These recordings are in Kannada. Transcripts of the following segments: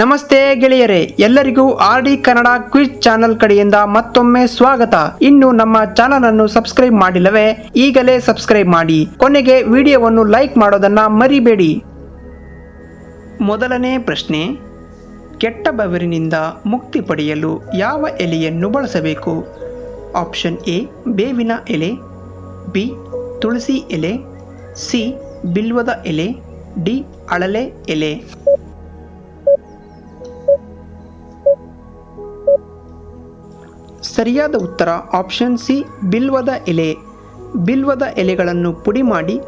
ನಮಸ್ತೆ ಗೆಳೆಯರೇ, ಎಲ್ಲರಿಗೂ R D Kannada quiz channel ಕಡೆಯಿಂದ ಮತ್ತೊಮ್ಮೆ ಸ್ವಾಗತ. ಇನ್ನು ನಮ್ಮ ಚಾನಲ್ ಅನ್ನು ಸಬ್ಸ್ಕ್ರೈಬ್ ಮಾಡಿಲ್ಲವೇ, ಈಗಲೇ ಸಬ್ಸ್ಕ್ರೈಬ್ ಮಾಡಿ. ಕೊನೆಗೆ ವಿಡಿಯೋವನ್ನು ಲೈಕ್ ಮಾಡೋದನ್ನ ಮರಿಬೇಡಿ. ಮೊದಲನೇ ಪ್ರಶ್ನೆ, ಕೆಟ್ಟ ಬವರಿನಿಂದ ಮುಕ್ತಿ ಪಡೆಯಲು ಯಾವ ಎಲೆಯನ್ನು ಬಳಸಬೇಕು? ಆಪ್ಷನ್ ಎ, ಬೇವಿನ ಎಲೆ, ಬಿ, ತುಳಸಿ ಎಲೆ, ಸಿ, ಬಿಲ್ವದ ಎಲೆ, ಡಿ, ಅಳಲೆ ಎಲೆ. ಸರಿಯಾದ ಉತ್ತರ ಆಪ್ಷನ್ ಸಿ ಬಿಲ್ವದ ಎಲೆ. ಬಿಲ್ವದ ಎಲೆಗಳನ್ನು ಪುಡಿ ಮಾಡಿ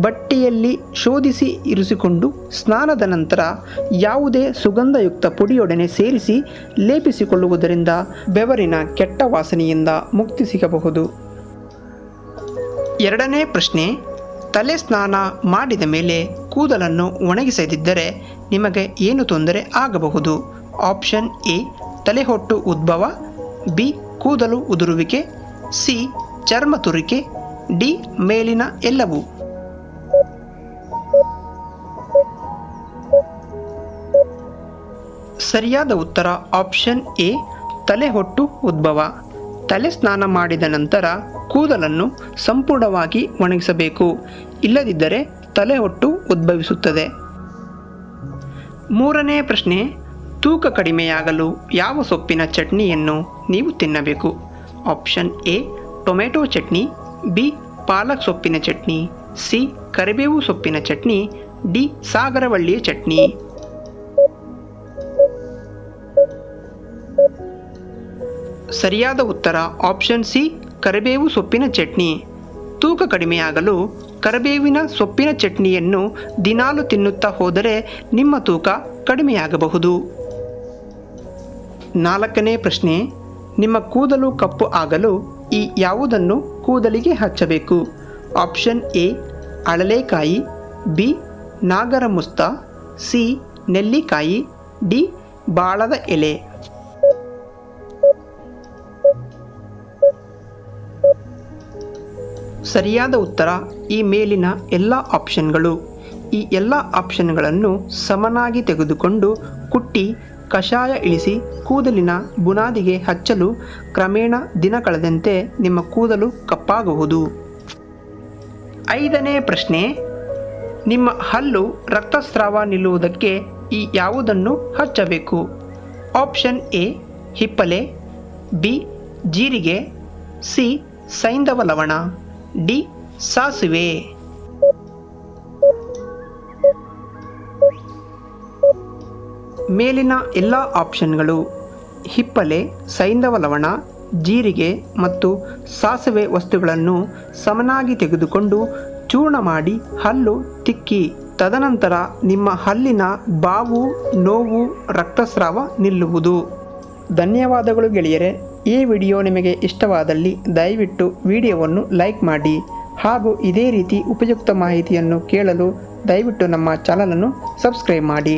ಬಟ್ಟೆಯಲ್ಲಿ ಶೋಧಿಸಿ ಇರಿಸಿಕೊಂಡು ಸ್ನಾನದ ನಂತರ ಯಾವುದೇ ಸುಗಂಧಯುಕ್ತ ಪುಡಿಯೊಡನೆ ಸೇರಿಸಿ ಲೇಪಿಸಿಕೊಳ್ಳುವುದರಿಂದ ಬೆವರಿನ ಕೆಟ್ಟ ವಾಸನೆಯಿಂದ ಮುಕ್ತಿ ಸಿಗಬಹುದು. ಎರಡನೇ ಪ್ರಶ್ನೆ, ತಲೆ ಸ್ನಾನ ಮಾಡಿದ ಮೇಲೆ ಕೂದಲನ್ನು ಒಣಗಿಸದಿದ್ದರೆ ನಿಮಗೆ ಏನು ತೊಂದರೆ ಆಗಬಹುದು? ಆಪ್ಷನ್ ಎ ತಲೆಹೊಟ್ಟು ಉದ್ಭವ, ಬಿ, ಕೂದಲು ಉದುರುವಿಕೆ, ಸಿ, ಚರ್ಮ ತುರಿಕೆ, ಡಿ, ಮೇಲಿನ ಎಲ್ಲವೂ. ಸರಿಯಾದ ಉತ್ತರ ಆಪ್ಷನ್ ಎ, ತಲೆಹೊಟ್ಟು ಉದ್ಭವ. ತಲೆ ಸ್ನಾನ ಮಾಡಿದ ನಂತರ ಕೂದಲನ್ನು ಸಂಪೂರ್ಣವಾಗಿ ಒಣಗಿಸಬೇಕು. ಇಲ್ಲದಿದ್ದರೆ ತಲೆಹೊಟ್ಟು ಉದ್ಭವಿಸುತ್ತದೆ. ಮೂರನೇ ಪ್ರಶ್ನೆ ತೂಕ ಕಡಿಮೆಯಾಗಲು ಯಾವ ಸೊಪ್ಪಿನ ಚಟ್ನಿಯನ್ನು ನೀವು ತಿನ್ನಬೇಕು? Option A, tomato chutney, B, ಪಾಲಕ್ ಸೊಪ್ಪಿನ ಚಟ್ನಿ, ಸಿ, ಕರಿಬೇವು ಸೊಪ್ಪಿನ ಚಟ್ನಿ, ಡಿ, ಸಾಗರವಳ್ಳಿಯ ಚಟ್ನಿ. ಸರಿಯಾದ ಉತ್ತರ ಆಪ್ಷನ್ ಸಿ, ಕರಿಬೇವು ಸೊಪ್ಪಿನ ಚಟ್ನಿ. ತೂಕ ಕಡಿಮೆಯಾಗಲು ಕರಿಬೇವಿನ ಸೊಪ್ಪಿನ ಚಟ್ನಿಯನ್ನು ದಿನಾಲು ತಿನ್ನುತ್ತಾ ಹೋದರೆ ನಿಮ್ಮ ತೂಕ ಕಡಿಮೆಯಾಗಬಹುದು. ನಾಲ್ಕನೇ ಪ್ರಶ್ನೆ, ನಿಮ್ಮ ಕೂದಲು ಕಪ್ಪು ಆಗಲು ಈ ಯಾವುದನ್ನು ಕೂದಲಿಗೆ ಹಚ್ಚಬೇಕು? ಆಪ್ಷನ್ ಎ, ಅಳಲೆಕಾಯಿ, ಬಿ ನಾಗರ ಮುಸ್ತ ಸಿ, ನೆಲ್ಲಿಕಾಯಿ, ಡಿ, ಬಾಳದ ಎಲೆ. ಸರಿಯಾದ ಉತ್ತರ, ಈ ಮೇಲಿನ ಎಲ್ಲ ಆಪ್ಷನ್ಗಳು. ಈ ಎಲ್ಲ ಆಪ್ಷನ್ಗಳನ್ನು ಸಮನಾಗಿ ತೆಗೆದುಕೊಂಡು ಕುಟ್ಟಿ ಕಷಾಯ ಇಳಿಸಿ ಕೂದಲಿನ ಬುನಾದಿಗೆ ಹಚ್ಚಲು ಕ್ರಮೇಣ ದಿನ ಕಳೆದಂತೆ ನಿಮ್ಮ ಕೂದಲು ಕಪ್ಪಾಗಬಹುದು ಐದನೇ ಪ್ರಶ್ನೆ, ನಿಮ್ಮ ಹಲ್ಲು ರಕ್ತಸ್ರಾವ ನಿಲ್ಲುವುದಕ್ಕೆ ಈ ಯಾವುದನ್ನು ಹಚ್ಚಬೇಕು? ಆಪ್ಷನ್ ಎ, ಹಿಪ್ಪಲೆ, ಬಿ, ಜೀರಿಗೆ, ಸಿ ಸೈಂಧವ ಲವಣ, ಡಿ, ಸಾಸಿವೆ. ಮೇಲಿನ ಎಲ್ಲ ಆಪ್ಷನ್ಗಳು ಹಿಪ್ಪಲೆ ಸೈಂಧವ ಲವಣ, ಜೀರಿಗೆ ಮತ್ತು ಸಾಸಿವೆ ವಸ್ತುಗಳನ್ನು ಸಮನಾಗಿ ತೆಗೆದುಕೊಂಡು ಚೂರ್ಣ ಮಾಡಿ ಹಲ್ಲು ತಿಕ್ಕಿ, ತದನಂತರ ನಿಮ್ಮ ಹಲ್ಲಿನ ಬಾವು, ನೋವು, ರಕ್ತಸ್ರಾವ ನಿಲ್ಲುವುದು. ಧನ್ಯವಾದಗಳು ಗೆಳೆಯರೆ. ಈ ವಿಡಿಯೋ ನಿಮಗೆ ಇಷ್ಟವಾದಲ್ಲಿ ದಯವಿಟ್ಟು ವಿಡಿಯೋವನ್ನು ಲೈಕ್ ಮಾಡಿ ಹಾಗೂ ಇದೇ ರೀತಿ ಉಪಯುಕ್ತ ಮಾಹಿತಿಯನ್ನು ಕೇಳಲು ದಯವಿಟ್ಟು ನಮ್ಮ ಚಾನಲನ್ನು ಸಬ್ಸ್ಕ್ರೈಬ್ ಮಾಡಿ.